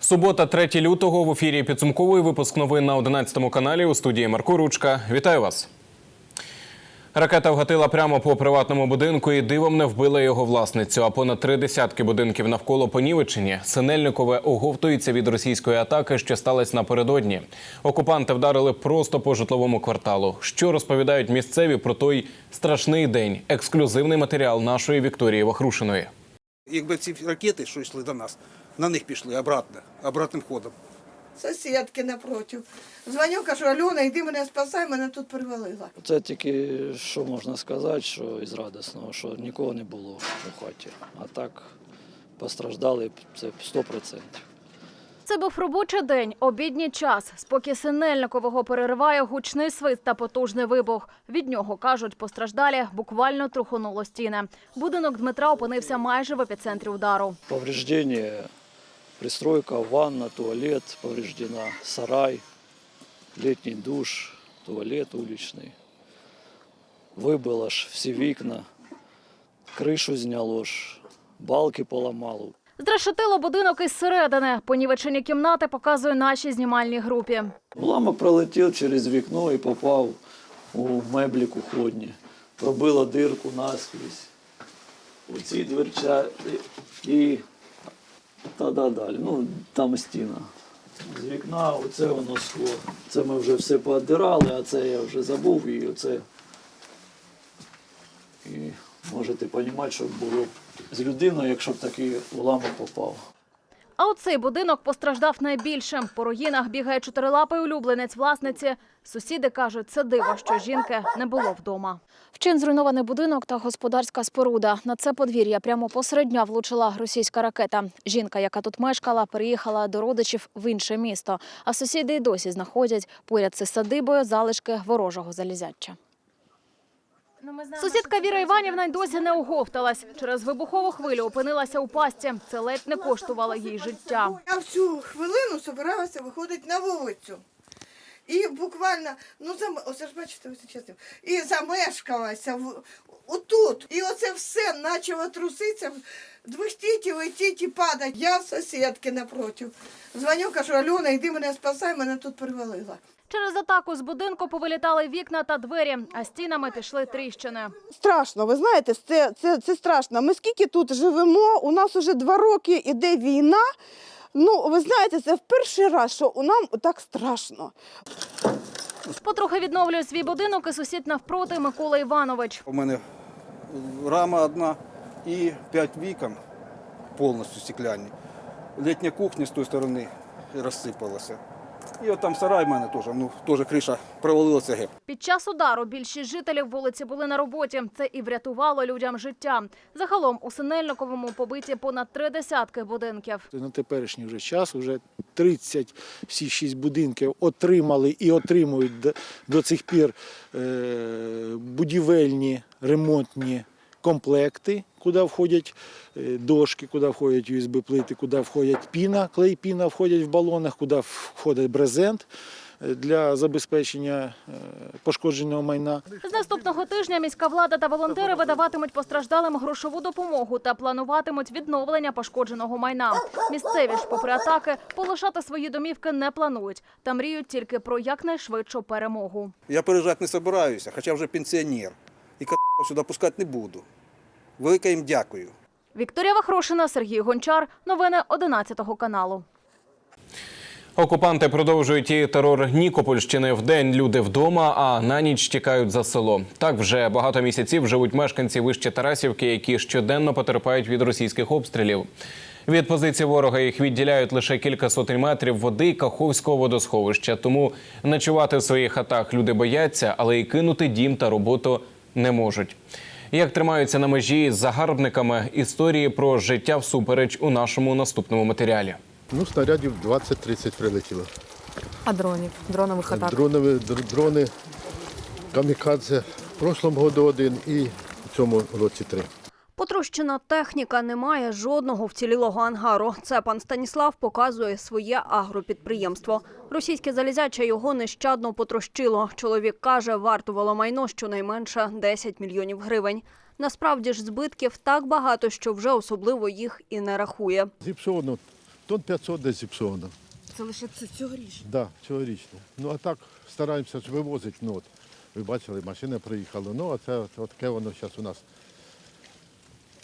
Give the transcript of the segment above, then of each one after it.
Субота, 3 лютого в ефірі підсумковий випуск новин на 11 каналі у студії Марко Ручка. Вітаю вас. Ракета вгатила прямо по приватному будинку і дивом не вбила його власницю. А понад три десятки будинків навколо Понівеччині. Синельникове оговтується від російської атаки, що сталася напередодні. Окупанти вдарили просто по житловому кварталу. Що розповідають місцеві про той страшний день? Ексклюзивний матеріал нашої Вікторії Вахрушиної. Якби ці ракети, що йшли до нас, на них пішли обратно, обратним ходом. Сусідки напротив. Дзвоню, кажу, Альона, йди мене спасай, мене тут привалило. Це тільки що можна сказати, що із радісного, що нікого не було у хаті. А так постраждали це 100%. Це був робочий день, обідній час. Спокій Синельникового перериває гучний свист та потужний вибух. Від нього, кажуть, постраждалі буквально трухонуло стіни. Будинок Дмитра опинився майже в епіцентрі удару. Повреждення, пристройка, ванна, туалет повреждена, сарай, літній душ, туалет уличний. Вибило ж всі вікна, кришу зняло ж, балки поламало. Зрешетило будинок із середини. Понівечені кімнати показує нашій знімальній групі. Уламок пролетів через вікно і попав у меблі кухонні. Пробило дирку наскрізь. У ці дверцяти і та да далі. Ну, там стіна. З вікна оце воно скло. Це ми вже все поодирали, а це я вже забув і оце. І можете розуміти, що було б з людиною, якщо б такий уламок попав. А оцей будинок постраждав найбільше. По руїнах бігає чотирилапий улюбленець власниці. Сусіди кажуть, це диво, що жінки не було вдома. Вчин зруйнований будинок та господарська споруда. На це подвір'я прямо посеред дня влучила російська ракета. Жінка, яка тут мешкала, переїхала до родичів в інше місто. А сусіди й досі знаходять поряд з садибою залишки ворожого залізяча. Сусідка Віра Іванівна й досі не оговталась. Через вибухову хвилю опинилася у пастці. Це ледь не коштувало їй життя. Я в цю хвилину збиралася виходити на вулицю. І буквально, ну зам... оце ж бачите, ось чесно, і замешкалася в... отут. І оце все почало труситися, двихтіти, летіти, падати. Я в сусідки напротив. Дзвоню, кажу, Альона, йди мене спасай, мене тут привалило. Через атаку з будинку повилітали вікна та двері, а стінами пішли тріщини. Страшно, ви знаєте, це, це, це страшно. Ми скільки тут живемо, у нас вже два роки іде війна. Ну, ви знаєте, це в перший раз, що у нам так страшно. Потрохи відновлює свій будинок і сусід навпроти Микола Іванович. У мене рама одна і п'ять вікон повністю стекляні. Літня кухня з тої сторони розсипалася. І от там сарай в мене теж, ну теж криша провалилася геть. Під час удару більшість жителів вулиці були на роботі. Це і врятувало людям життя. Загалом у Синельниковому побиті понад три десятки будинків. На теперішній вже час вже 30 всі шість будинків отримали і отримують до, до цих пір е, будівельні ремонтні комплекти, куди входять е, дошки, куди входять USB-плити, куди входять піна, клей піна входять в балонах, куди входить брезент е, для забезпечення е, пошкодженого майна. З наступного тижня міська влада та волонтери видаватимуть постраждалим грошову допомогу та плануватимуть відновлення пошкодженого майна. Місцеві ж, попри атаки, полишати свої домівки не планують та мріють тільки про якнайшвидшу перемогу. Я переїжджати не збираюся, хоча вже пенсіонер. І к***, сюди пускати не буду. Велике їм дякую. Вікторія Вахрушина, Сергій Гончар. Новини 11 каналу. Окупанти продовжують і терор Нікопольщини. Вдень люди вдома, а на ніч тікають за село. Так вже багато місяців живуть мешканці вище Тарасівки, які щоденно потерпають від російських обстрілів. Від позиції ворога їх відділяють лише кілька сотень метрів води Каховського водосховища. Тому ночувати в своїх хатах люди бояться, але й кинути дім та роботу не можуть. Як тримаються на межі з загарбниками історії про життя всупереч у нашому наступному матеріалі. Ну, снарядів 20-30 прилетіло. А дронів? Дронових атак? Дронові, др- дрони, камікадзе. В прошлому году один і в цьому році три. Потрощена техніка, немає жодного вцілілого ангару. Це пан Станіслав показує своє агропідприємство. Російське залізяче його нещадно потрощило. Чоловік каже, вартувало майно щонайменше 10 мільйонів гривень. Насправді ж збитків так багато, що вже особливо їх і не рахує. Зіпсовано Тон 500 десь зіпсовано. Це лише це цьогоріч. Да, цьогорічно. Ну а так стараємося ж вивозити. Ну, от, ви бачили, машина приїхала. Ну, а це от, от таке воно зараз у нас.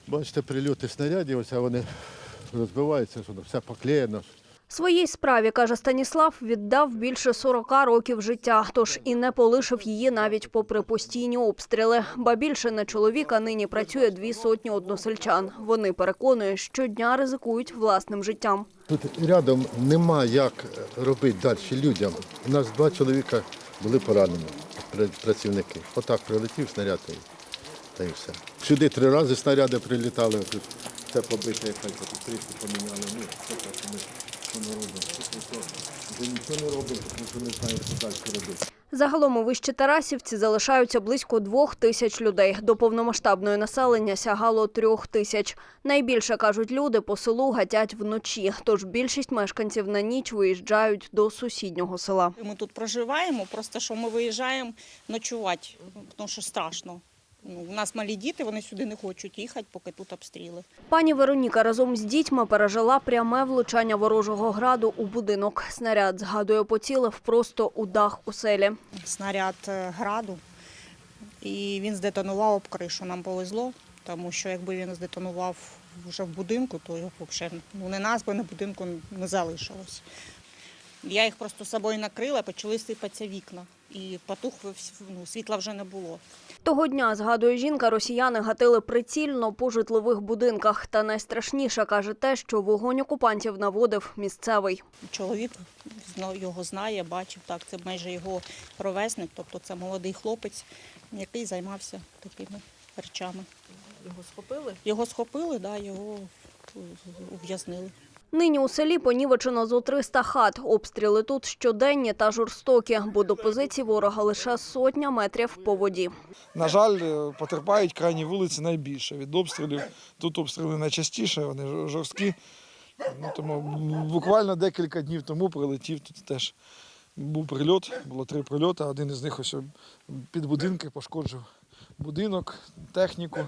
Бачите, прильоти снарядів, оце вони розбиваються, що все поклеєно. Своїй справі, каже Станіслав, віддав більше 40 років життя, тож і не полишив її навіть попри постійні обстріли. Ба більше на чоловіка нині працює дві сотні односельчан. Вони переконують, щодня ризикують власним життям. Тут рядом нема як робити далі людям. У нас два чоловіка були поранені, працівники. Отак прилетів снаряд та й все. Сюди три рази снаряди прилітали, тут все побите, якось тут трішки поміняли. Ну, що так ми, що ми робимо? Вже нічого не робимо, тому що не знаємо, що далі робити. Загалом у вищі Тарасівці залишаються близько двох тисяч людей. До повномасштабної населення сягало трьох тисяч. Найбільше, кажуть люди, по селу гатять вночі. Тож більшість мешканців на ніч виїжджають до сусіднього села. Ми тут проживаємо, просто що ми виїжджаємо ночувати, тому що страшно. Ну, у нас малі діти, вони сюди не хочуть їхати, поки тут обстріли. Пані Вероніка разом з дітьми пережила пряме влучання ворожого граду у будинок. Снаряд, згадує, поцілив просто у дах у селі. Снаряд е, граду, і він здетонував об кришу. Нам повезло, тому що якби він здетонував вже в будинку, то його взагалі ну, не нас би на будинку не залишилось. Я їх просто собою накрила, почали сипатися вікна. І потух ну, світла вже не було. Того дня, згадує жінка, росіяни гатили прицільно по житлових будинках. Та найстрашніше, каже те, що вогонь окупантів наводив місцевий. Чоловік його знає, бачив так. Це майже його ровесник, тобто це молодий хлопець, який займався такими речами. Його схопили? Його схопили, да, його ув'язнили. Нині у селі понівечено зо 300 хат. Обстріли тут щоденні та жорстокі, бо до позиції ворога лише сотня метрів по воді. На жаль, е, потерпають крайні вулиці найбільше від обстрілів. Тут обстріли найчастіше, вони жорсткі. Ну, тому буквально декілька днів тому прилетів тут теж. Був прильот, було три прильоти. Один із них ось під будинки пошкоджив будинок, техніку,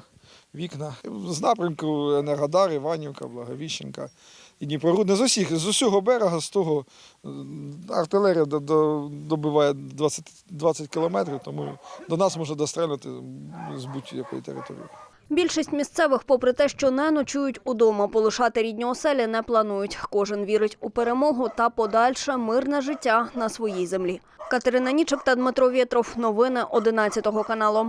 вікна. З напрямку Енергодар, Іванівка, Благовіщенка і Дніпроруд. Не з усіх, з усього берега, з того артилерія до- до- добиває 20, 20 кілометрів, тому до нас може дострелити з будь-якої території. Більшість місцевих, попри те, що не ночують удома, полишати рідні оселі не планують. Кожен вірить у перемогу та подальше мирне життя на своїй землі. Катерина Нічик та Дмитро Вєтров. Новини 11 каналу.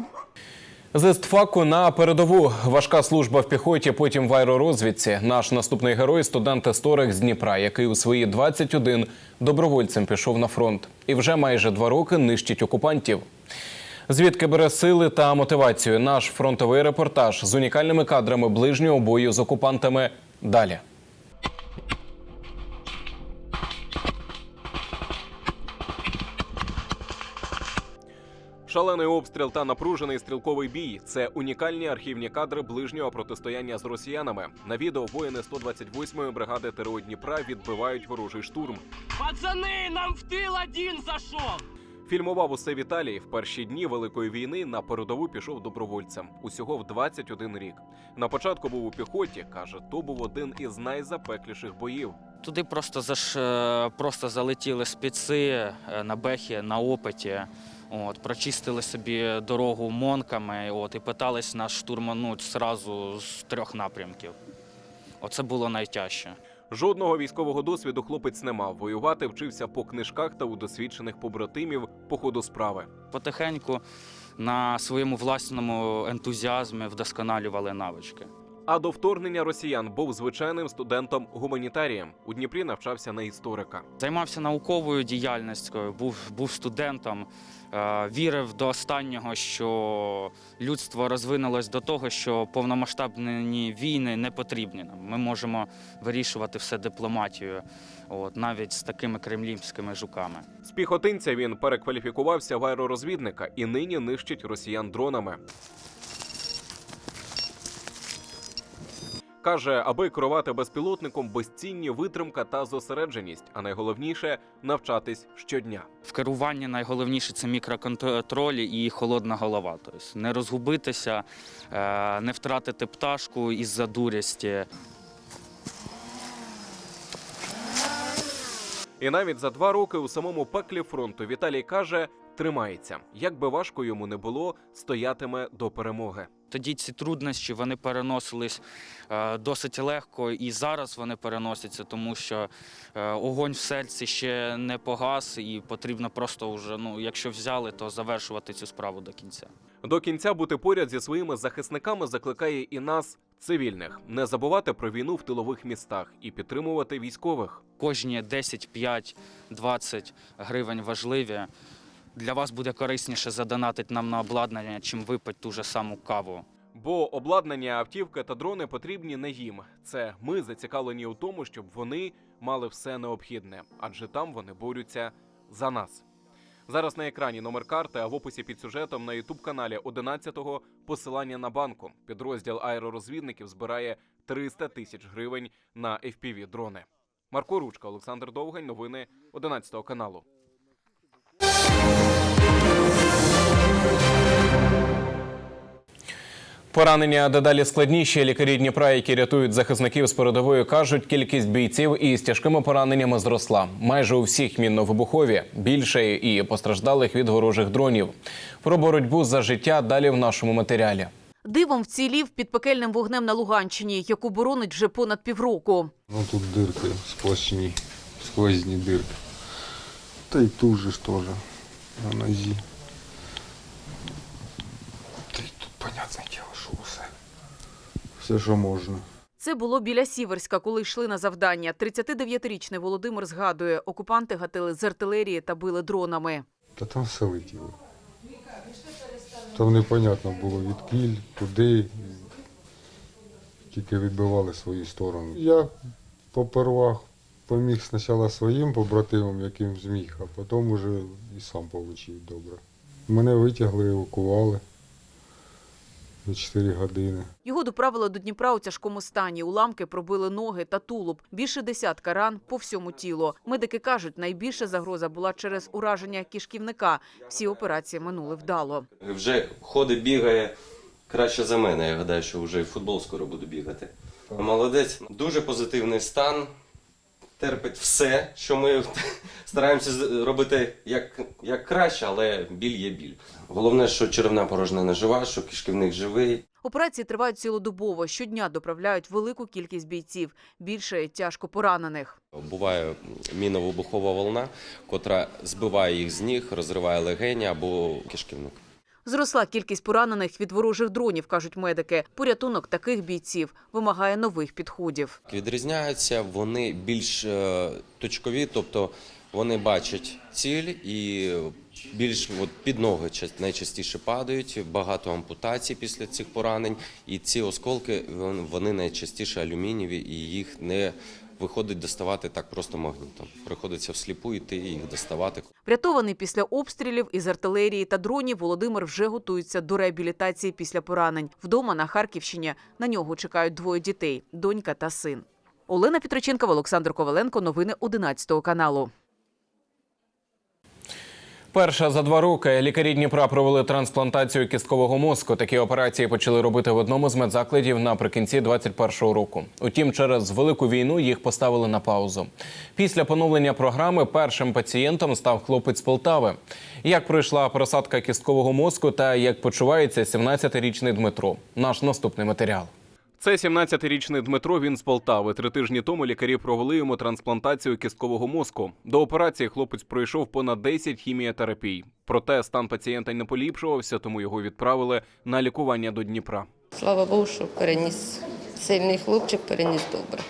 З естфаку на передову важка служба в піхоті, потім в аеророзвідці. Наш наступний герой студент історик з Дніпра, який у свої 21 добровольцем пішов на фронт і вже майже два роки нищить окупантів. Звідки бере сили та мотивацію? Наш фронтовий репортаж з унікальними кадрами ближнього бою з окупантами далі. Шалений обстріл та напружений стрілковий бій це унікальні архівні кадри ближнього протистояння з росіянами. На відео воїни 128-ї бригади ТРО Дніпра відбивають ворожий штурм. Пацаны, нам в тыл один зашел! Фільмував усе Віталій. В перші дні великої війни на передову пішов добровольцем. Усього в 21 рік. На початку був у піхоті. каже, то був один із найзапекліших боїв. Туди просто заш... е, просто залетіли спеці е, на бехі, на опиті. От, прочистили собі дорогу монками от, і питались нас штурмануть зразу з трьох напрямків. Оце було найтяжче. Жодного військового досвіду хлопець не мав. Воювати вчився по книжках та у досвідчених побратимів по ходу справи. Потихеньку на своєму власному ентузіазмі вдосконалювали навички. А до вторгнення росіян був звичайним студентом гуманітарієм. У Дніпрі навчався на історика. Займався науковою діяльністю, був, був студентом, вірив до останнього, що людство розвинулось до того, що повномасштабні війни не потрібні нам. Ми можемо вирішувати все дипломатією, от, навіть з такими кремлівськими жуками. З піхотинця він перекваліфікувався в аеророзвідника і нині нищить росіян дронами. Каже, аби керувати безпілотником, безцінні витримка та зосередженість, а найголовніше навчатись щодня. В керуванні найголовніше це мікроконтроль і холодна голова. Тобто не розгубитися, е, не втратити пташку із-за дурості. І навіть за два роки у самому пеклі фронту Віталій каже, тримається. Як би важко йому не було, стоятиме до перемоги. Тоді ці труднощі вони переносились е, досить легко, і зараз вони переносяться, тому що е, огонь в серці ще не погас, і потрібно просто вже, ну, якщо взяли, то завершувати цю справу до кінця. До кінця бути поряд зі своїми захисниками закликає і нас, цивільних, не забувати про війну в тилових містах і підтримувати військових. Кожні 10, 5, 20 гривень важливі. Для вас буде корисніше задонатити нам на обладнання, чим випити ту же саму каву. Бо обладнання, автівки та дрони потрібні не їм. Це ми зацікавлені у тому, щоб вони мали все необхідне, адже там вони борються за нас. Зараз на екрані номер карти, а в описі під сюжетом на ютуб каналі 11-го посилання на банку. Підрозділ аеророзвідників збирає 300 тисяч гривень на fpv дрони. Марко Ручка, Олександр Довгань. Новини 11 каналу. Поранення дедалі складніші. Лікарі Дніпра, які рятують захисників з передової, кажуть, кількість бійців із тяжкими пораненнями зросла. Майже у всіх мінно-вибухові більше і постраждалих від ворожих дронів. Про боротьбу за життя далі в нашому матеріалі. Дивом вцілів під пекельним вогнем на Луганщині, яку боронить вже понад півроку. Ну тут дырки сплошні, сквозні дирки. Та й тут же ж теж на нозі. 20, аж усе. Все, що можна. Це було біля Сіверська, коли йшли на завдання. 39-річний Володимир згадує, окупанти гатили з артилерії та били дронами. Та там все летіло. Там непонятно було відкіль, туди. Тільки відбивали свої сторони. Я попервах поміг спочатку своїм побратимам, яким зміг, а потім вже і сам отримав добре. Мене витягли, евакували за 4 години. Його доправили до Дніпра у тяжкому стані. Уламки пробили ноги та тулуб. Більше десятка ран по всьому тілу. Медики кажуть, найбільша загроза була через ураження кишківника. Всі операції минули вдало. Вже ходить, бігає краще за мене. Я гадаю, що вже і в футбол скоро буду бігати. Молодець, дуже позитивний стан. Терпить все, що ми стараємося робити як, як краще, але біль є біль. Головне, що черевна порожна не жива, що кишківник живий. Операції тривають цілодобово. Щодня доправляють велику кількість бійців. Більше тяжко поранених. Буває міновибухова волна, котра збиває їх з ніг, розриває легені або кишківник. Зросла кількість поранених від ворожих дронів, кажуть медики. Порятунок таких бійців вимагає нових підходів. Відрізняються вони більш е, точкові, тобто вони бачать ціль і більш от, під ноги ча- найчастіше падають, багато ампутацій після цих поранень. І ці осколки вони найчастіше алюмінієві, і їх не виходить доставати так просто магнітом. Приходиться всліпу йти і їх доставати. Врятований після обстрілів із артилерії та дронів, Володимир вже готується до реабілітації після поранень. Вдома на Харківщині на нього чекають двоє дітей – донька та син. Олена Петриченкова, Олександр Коваленко. Новини 11 каналу. Перша за два роки лікарі Дніпра провели трансплантацію кісткового мозку. Такі операції почали робити в одному з медзакладів наприкінці 21-го року. Утім, через велику війну їх поставили на паузу. Після поновлення програми першим пацієнтом став хлопець Полтави. Як пройшла просадка кісткового мозку та як почувається 17-річний Дмитро? Наш наступний матеріал. Це 17-річний Дмитро. Він з Полтави. Три тижні тому лікарі провели йому трансплантацію кісткового мозку. До операції хлопець пройшов понад 10 хіміотерапій. Проте стан пацієнта не поліпшувався, тому його відправили на лікування до Дніпра. Слава Богу, що переніс сильний хлопчик, переніс добре.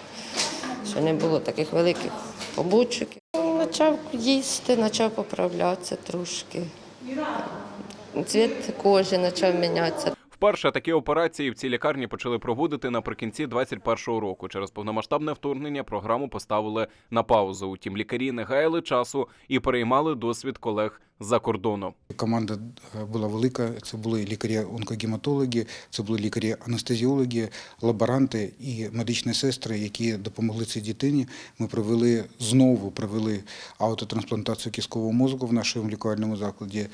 Що не було таких великих побочок. Ну, Почав їсти, почав поправлятися трошки. Цвіт кожи почав мінятися. Вперше такі операції в цій лікарні почали проводити наприкінці 21-го року. Через повномасштабне вторгнення програму поставили на паузу. Утім, лікарі не гаяли часу і переймали досвід колег з-за кордону. Команда е, була велика. Це були лікарі-онкогематологи, це були лікарі-анестезіологи, лаборанти і медичні сестри, які допомогли цій дитині. Ми провели знову провели аутотрансплантацію кісткового мозку в нашому лікувальному закладі.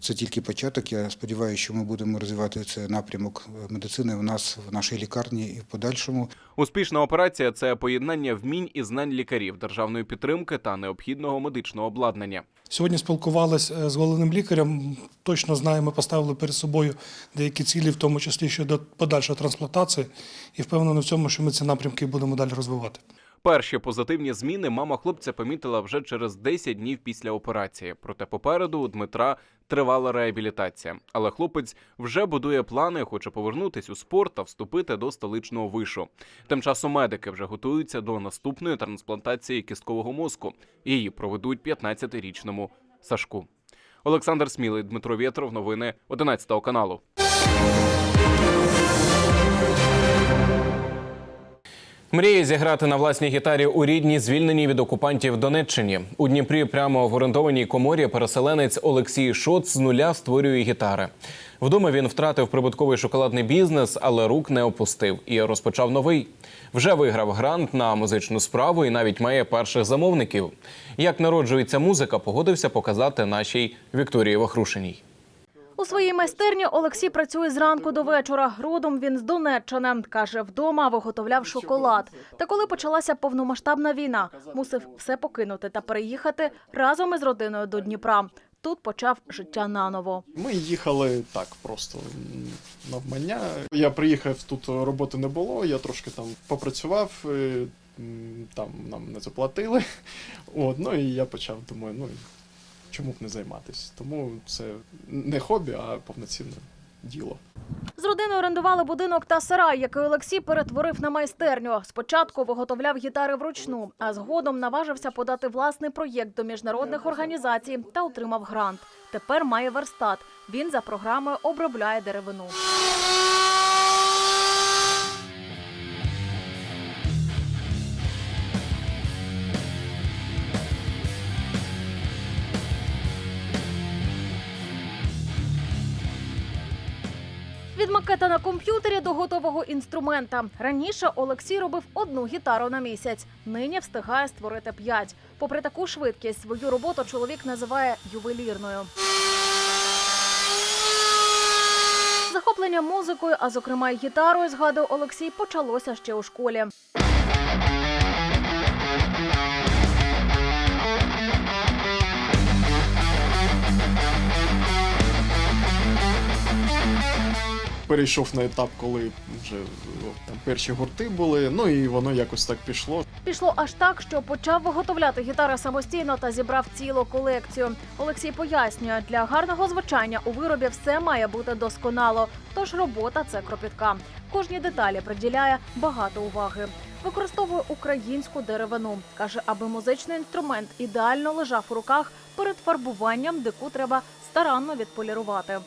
Це тільки початок. Я сподіваюся, що ми будемо розвивати цей напрямок е, медицини у нас в нашій лікарні і в подальшому. Успішна операція це поєднання вмінь і знань лікарів, державної підтримки та необхідного медичного обладнання. Сьогодні спілкувалися з головним лікарем. Точно знаємо, поставили перед собою деякі цілі, в тому числі щодо подальшої трансплантації, і впевнений в цьому, що ми ці напрямки будемо далі розвивати. Перші позитивні зміни мама хлопця помітила вже через 10 днів після операції. Проте попереду у Дмитра тривала реабілітація. Але хлопець вже будує плани, хоче повернутись у спорт та вступити до столичного вишу. Тим часом медики вже готуються до наступної трансплантації кісткового мозку. Її проведуть 15-річному Сашку. Олександр Смілий, Дмитро Вєтров. Новини 11 каналу. Мріє зіграти на власній гітарі у рідній, звільненій від окупантів Донеччині. У Дніпрі прямо в орендованій коморі переселенець Олексій Шоц з нуля створює гітари. Вдома він втратив прибутковий шоколадний бізнес, але рук не опустив і розпочав новий. Вже виграв грант на музичну справу і навіть має перших замовників. Як народжується музика, погодився показати нашій Вікторії Вахрушиній. У своїй майстерні Олексій працює зранку до вечора. Родом він з Донеччини. Каже, вдома виготовляв шоколад. Та коли почалася повномасштабна війна, мусив все покинути та переїхати разом із родиною до Дніпра. Тут почав життя наново. Ми їхали так, просто навмання. Я приїхав, тут роботи не було, я трошки там попрацював, е, там нам не заплатили. От, ну і я почав, думаю, ну чому б не займатися. Тому це не хобі, а повноцінне діло. З родиною орендували будинок та сарай, який Олексій перетворив на майстерню. Спочатку виготовляв гітари вручну, а згодом наважився подати власний проєкт до міжнародних організацій та отримав грант. Тепер має верстат. Він за програмою обробляє деревину. Макета на комп'ютері до готового інструмента. Раніше Олексій робив одну гітару на місяць. Нині встигає створити п'ять. Попри таку швидкість, свою роботу чоловік називає ювелірною. Захоплення музикою, а зокрема й гітарою, згадує Олексій, почалося ще у школі. Перейшов на етап, коли вже там перші гурти були, ну і воно якось так пішло. Пішло аж так, що почав виготовляти гітари самостійно та зібрав цілу колекцію. Олексій пояснює, для гарного звучання у виробі все має бути досконало. Тож робота це кропітка. Кожній деталі приділяє багато уваги. Використовує українську деревину. каже, аби музичний інструмент ідеально лежав у руках перед фарбуванням, дику треба старанно відполірувати.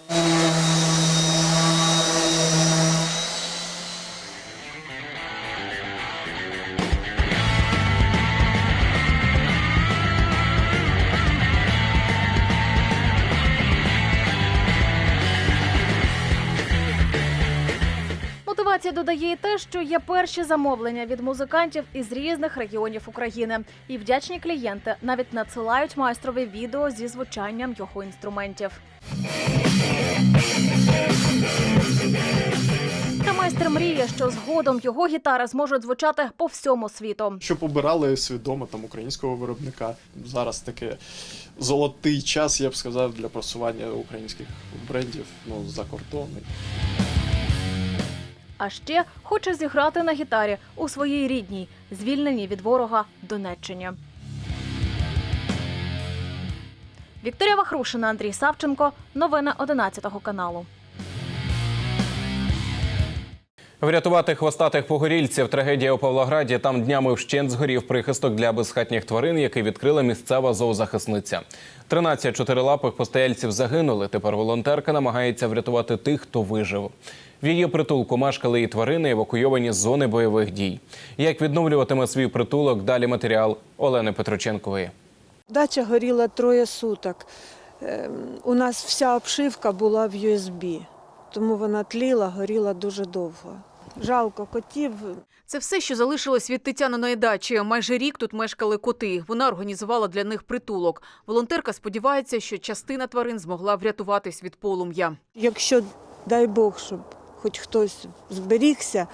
Мотивація додає і те, що є перші замовлення від музикантів із різних регіонів України. І вдячні клієнти навіть надсилають майстрові відео зі звучанням його інструментів. Та майстер мріє, що згодом його гітари зможуть звучати по всьому світу. Щоб обирали свідомо там українського виробника. Зараз таке золотий час, я б сказав, для просування українських брендів ну, за кордон. А ще хоче зіграти на гітарі у своїй рідній, звільненій від ворога Донеччині. Вікторія Вахрушина, Андрій Савченко. Новини 11 каналу. Врятувати хвостатих погорільців. Трагедія у Павлограді. Там днями вщент згорів прихисток для безхатніх тварин, який відкрила місцева зоозахисниця. 13 чотирилапих постояльців загинули. Тепер волонтерка намагається врятувати тих, хто вижив. В її притулку мешкали і тварини, евакуйовані з зони бойових дій. Як відновлюватиме свій притулок? Далі матеріал Олени Петроченкової. Дача горіла троє суток. ем, у нас вся обшивка була в USB, тому вона тліла, горіла дуже довго. Жалко котів. Це все, що залишилось від Тетяниної дачі. Майже рік тут мешкали коти. Вона організувала для них притулок. Волонтерка сподівається, що частина тварин змогла врятуватись від полум'я. Якщо, дай Бог, щоб хоч хтось зберігся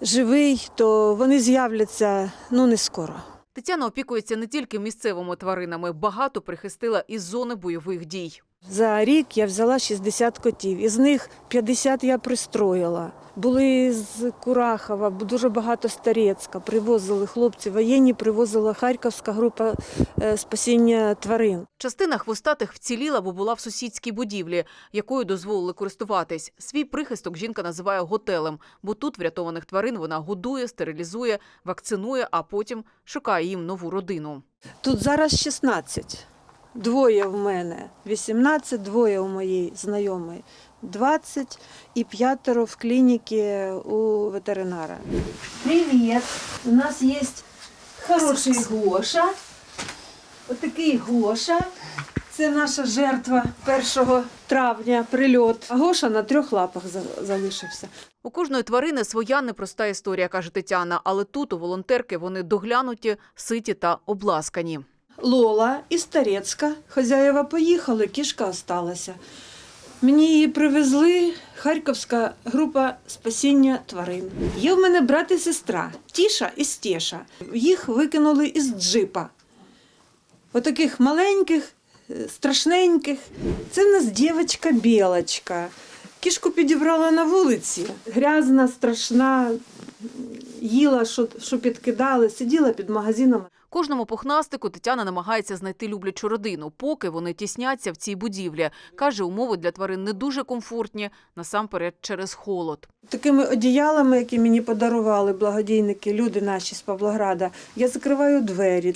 живий, то вони з'являться ну не скоро. Тетяна опікується не тільки місцевими тваринами, багато прихистила із зони бойових дій. За рік я взяла 60 котів, із них 50 я пристроїла. Були з Курахова, дуже багато з Тарецька, привозили хлопці воєнні, привозила Харківська група е, спасіння тварин. Частина хвостатих вціліла, бо була в сусідській будівлі, якою дозволили користуватись. Свій прихисток жінка називає готелем, бо тут врятованих тварин вона годує, стерилізує, вакцинує, а потім шукає їм нову родину. Тут зараз 16. Двоє в мене 18, двоє у моєї знайомої 20 і п'ятеро в клініці у ветеринара. Привіт! У нас є хороший Гоша. Отакий Гоша. Це наша жертва 1 травня, прильот. А Гоша на трьох лапах залишився. У кожної тварини своя непроста історія, каже Тетяна. Але тут у волонтерки вони доглянуті, ситі та обласкані. Лола із Тарецька. Хазяєва поїхали, кішка осталася. Мені її привезли Харківська група спасіння тварин. Є в мене брат і сестра Тіша і Стеша. Їх викинули із джипа. Отаких маленьких, е, страшненьких. Це в нас дівчинка білочка. Кішку підібрала на вулиці. Грязна, страшна, їла, що підкидали, сиділа під магазином. Кожному пухнастику Тетяна намагається знайти люблячу родину, поки вони тісняться в цій будівлі. Каже, умови для тварин не дуже комфортні, насамперед через холод. Такими одіялами, які мені подарували благодійники, люди наші з Павлограда, я закриваю двері.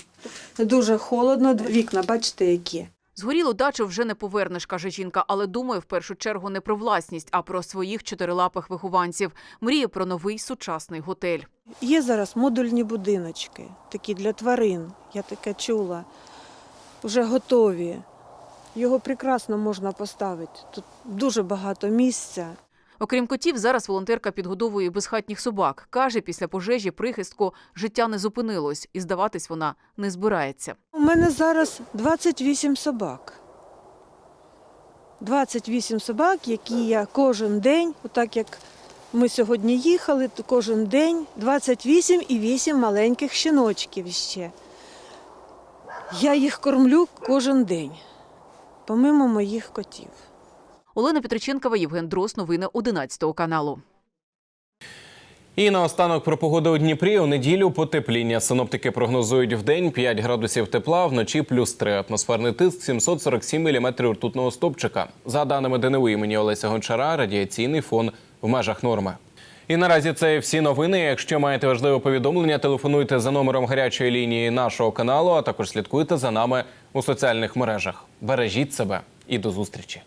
Дуже холодно, вікна, бачите, які. Згорілу дачу вже не повернеш, каже жінка, але думає в першу чергу не про власність, а про своїх чотирилапих вихованців. Мріє про новий сучасний готель. Є зараз модульні будиночки, такі для тварин. Я таке чула. Вже готові. Його прекрасно можна поставити. Тут дуже багато місця. Окрім котів, зараз волонтерка підгодовує безхатніх собак. Каже, після пожежі прихистку життя не зупинилось, і здаватись вона не збирається. У мене зараз 28 собак. 28 собак, які я кожен день, отак як ми сьогодні їхали, то кожен день 28 і 8 маленьких щіночків ще. Я їх кормлю кожен день, помимо моїх котів. Олена Петриченкова, Євген Дрос. Новини 11 каналу. І наостанок про погоду у Дніпрі у неділю потепління. Синоптики прогнозують в день 5 градусів тепла, вночі плюс 3. Атмосферний тиск 747 міліметрів ртутного стопчика. За даними ДНУ імені Олеся Гончара, радіаційний фон в межах норми. І наразі це всі новини. Якщо маєте важливе повідомлення, телефонуйте за номером гарячої лінії нашого каналу, а також слідкуйте за нами у соціальних мережах. Бережіть себе і до зустрічі.